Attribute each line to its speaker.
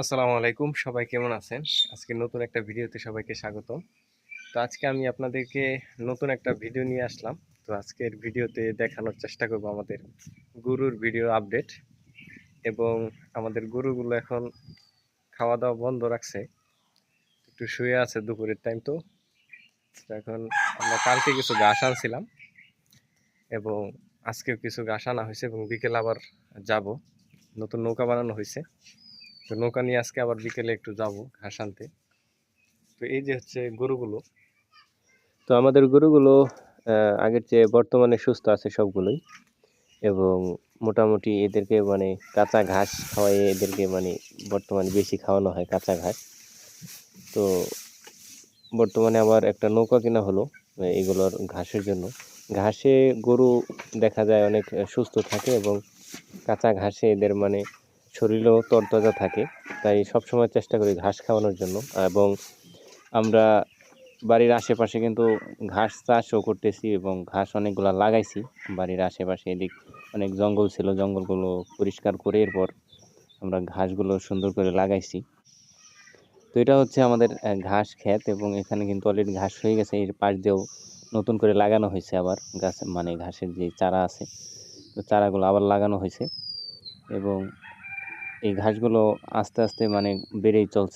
Speaker 1: আসসালামু আলাইকুম। সবাই কেমন আছেন? আজকে নতুন একটা ভিডিওতে সবাইকে স্বাগতম। তো আজকে আমি আপনাদেরকে নতুন একটা ভিডিও নিয়ে আসলাম। তো আজকের ভিডিওতে দেখানোর চেষ্টা করব আমাদের গরুর ভিডিও আপডেট এবং আমাদের গরুগুলো এখন খাওয়া দাওয়া বন্ধ রাখছে। একটু শুয়ে আছে দুপুরের টাইম তো এখন আমরা কালকে কিছু ঘাস আনছিলাম এবং আজকেও কিছু ঘাস আনা হয়েছে এবং বিকেল আবার যাব। নতুন নৌকা বানানো হয়েছে। তো নৌকা নিয়ে আজকে আবার বিকেলে একটু যাব ঘাস আনতে তো এই যে হচ্ছে গরুগুলো, তো আমাদের গরুগুলো আগের চেয়ে বর্তমানে সুস্থ আছে সবগুলোই এবং মোটামুটি এদেরকে মানে কাঁচা ঘাস খাওয়াই এদেরকে মানে বর্তমানে বেশি খাওয়ানো হয় কাঁচা ঘাস। তো বর্তমানে আবার একটা নৌকা কেনা হলো এগুলোর ঘাসের জন্য। ঘাসে গরু দেখা যায় অনেক সুস্থ থাকে এবং কাঁচা ঘাসে এদের মানে শরীরেও তরতাজা থাকে, তাই সবসময় চেষ্টা করি ঘাস খাওয়ানোর জন্য। এবং আমরা বাড়ির আশেপাশে কিন্তু ঘাস চাষও করতেছি এবং ঘাস অনেকগুলো লাগাইছি। বাড়ির আশেপাশে এদিক অনেক জঙ্গল ছিল, জঙ্গলগুলো পরিষ্কার করে এরপর আমরা ঘাসগুলো সুন্দর করে লাগাইছি। তো এটা হচ্ছে আমাদের ঘাস ক্ষেত এবং এখানে কিন্তু অলরেডি ঘাস হয়ে গেছে, এর পাশ দিয়েও নতুন করে লাগানো হয়েছে আবার গাছ মানে ঘাসের যে চারা আছে, তো চারাগুলো আবার লাগানো হয়েছে। এবং এই ঘাসগুলো আস্তে আস্তে মানে বেড়েই চলছে।